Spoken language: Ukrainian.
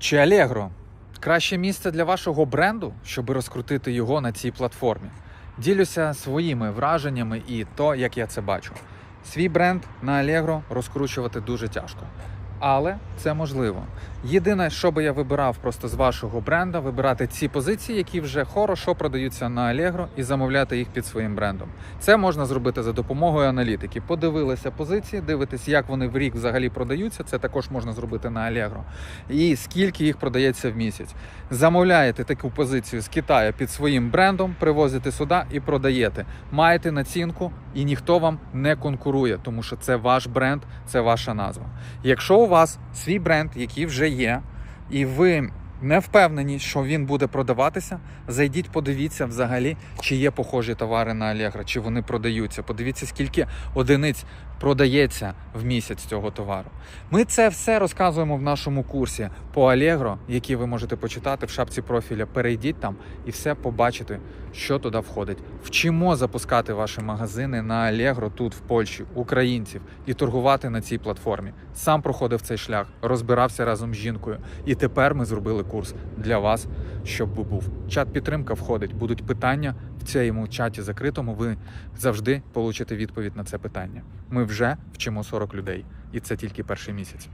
Чи Allegro – краще місце для вашого бренду, щоб розкрутити його на цій платформі? Ділюся своїми враженнями і то, як я це бачу. Свій бренд на Allegro розкручувати дуже тяжко. Але це можливо. Єдине, що би я вибирав просто з вашого бренда, вибирати ці позиції, які вже хорошо продаються на Allegro, і замовляти їх під своїм брендом. Це можна зробити за допомогою аналітики. Подивилися позиції, дивитесь, як вони в рік взагалі продаються. Це також можна зробити на Allegro. І скільки їх продається в місяць. Замовляєте таку позицію з Китаю під своїм брендом, привозите сюди і продаєте. Маєте націнку, і ніхто вам не конкурує, тому що це ваш бренд, це ваша назва. Якщо у вас свій бренд, який вже є, і ви не впевнені, що він буде продаватися, зайдіть, подивіться взагалі, чи є похожі товари на Allegro, чи вони продаються. Подивіться, скільки одиниць продається в місяць цього товару. Ми це все розказуємо в нашому курсі по Allegro, який ви можете почитати в шапці профіля. Перейдіть там і все побачите, що туди входить. Вчимо запускати ваші магазини на Allegro тут, в Польщі, українців і торгувати на цій платформі. Сам проходив цей шлях, розбирався разом з жінкою. І тепер ми зробили курс для вас, щоб ви був. Чат підтримка входить. Будуть питання в цьому чаті закритому. Ви завжди получите відповідь на це питання. Ми вже вчимо 40 людей, і це тільки перший місяць.